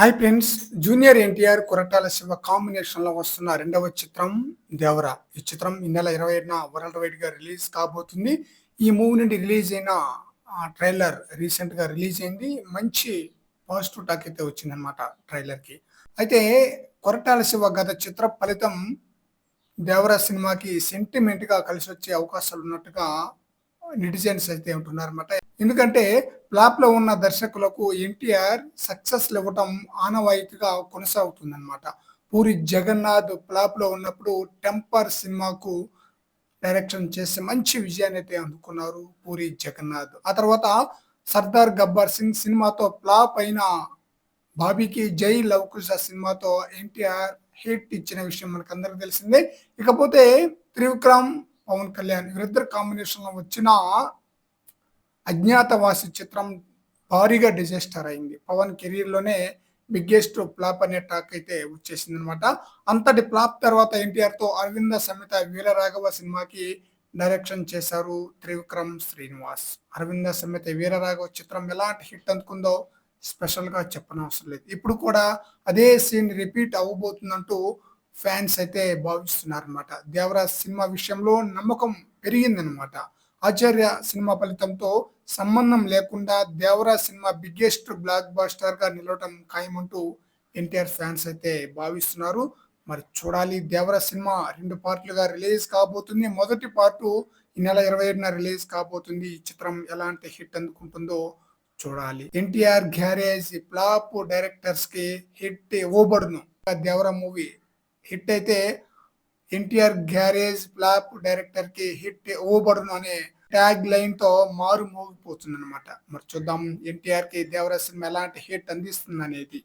Hi friends junior NTR Koratala Siva కాంబినేషన్లో వస్తున్న రెండవ చిత్రం దేవరా. ఈ చిత్రం ఈ నెల ఇరవై ఏడున వరల్డ్ వైడ్గా రిలీజ్ కాబోతుంది. ఈ మూవీ నుండి రిలీజ్ అయిన ట్రైలర్ రీసెంట్గా రిలీజ్ అయింది. మంచి పాజిటివ్ టాక్ అయితే వచ్చింది అనమాట ట్రైలర్కి అయితే కొరటాల శివ గత చిత్ర ఫలితం దేవరా సినిమాకి సెంటిమెంట్గా కలిసి వచ్చే అవకాశాలు ఉన్నట్టుగా నెటిజన్స్ అయితే ఉంటున్నారన్నమాట. ఎందుకంటే ఫ్లాప్లో ఉన్న దర్శకులకు ఎన్టీఆర్ సక్సెస్ ఇవ్వటం ఆనవాయితీగా కొనసాగుతుందన్నమాట. పూరి జగన్నాథ్ ఫ్లాప్లో ఉన్నప్పుడు టెంపర్ సినిమాకు డైరెక్షన్ చేసి మంచి విజయాన్ని అయితే అందుకున్నారు పూరి జగన్నాథ్. ఆ తర్వాత సర్దార్ గబ్బర్ సింగ్ సినిమాతో ఫ్లాప్ అయిన బాబీకి జై లవకుశ సినిమాతో ఎన్టీఆర్ హిట్ ఇచ్చిన విషయం మనకు అందరికీ తెలిసిందే. ఇకపోతే త్రివిక్రమ్ పవన్ కళ్యాణ్ వీరిద్దరు కాంబినేషన్లో వచ్చిన అజ్ఞాతవాసి చిత్రం భారీగా డిజాస్టర్ అయింది. పవన్ కెరీర్లోనే బిగ్గెస్ట్ ఫ్లాప్ అనే టాక్ అయితే వచ్చేసింది అనమాట అంతటి ఫ్లాప్ తర్వాత ఎన్టీఆర్తో అరవింద సమేత వీరరాఘవ సినిమాకి డైరెక్షన్ చేశారు త్రివిక్రమ్ శ్రీనివాస్. అరవింద సమేత వీరరాఘవ చిత్రం ఎలాంటి హిట్ అందుకుందో స్పెషల్గా చెప్పనవసరం లేదు. ఇప్పుడు కూడా అదే సీన్ రిపీట్ అవ్వబోతుందంటూ ఫ్యాన్స్ అయితే భావిస్తున్నారనమాట దేవరాజ్ సినిమా విషయంలో నమ్మకం పెరిగిందనమాట ఆచార్య సినిమా ఫలితంతో సంబంధం లేకుండా దేవరా సినిమా బిగ్గెస్ట్ బ్లాక్ బాస్టర్గా నిలవటం ఖాయమంటూ ఎన్టీఆర్ ఫ్యాన్స్ అయితే భావిస్తున్నారు. మరి చూడాలి దేవరా సినిమా రెండు పార్ట్లుగా రిలీజ్ కాబోతుంది. మొదటి పార్టు ఈ నెల ఇరవై ఏడున రిలీజ్ కాబోతుంది. ఈ చిత్రం ఎలాంటి హిట్ అందుకుంటుందో చూడాలి. ఎన్టీఆర్ గ్యారేజ్ ఫ్లాప్ డైరెక్టర్స్కి హిట్ ఇవ్వబడును. దేవరా మూవీ హిట్ అయితే ఎన్టీఆర్ గ్యారేజ్ ఫ్లాప్ డైరెక్టర్కి హిట్ ఇవ్వబడును అనే ట్యాగ్ లైన్తో మారు మోగిపోతుంది అనమాట మరి చూద్దాం ఎన్టీఆర్కి దేవరా సినిమా ఎలాంటి హిట్ అందిస్తుంది అనేది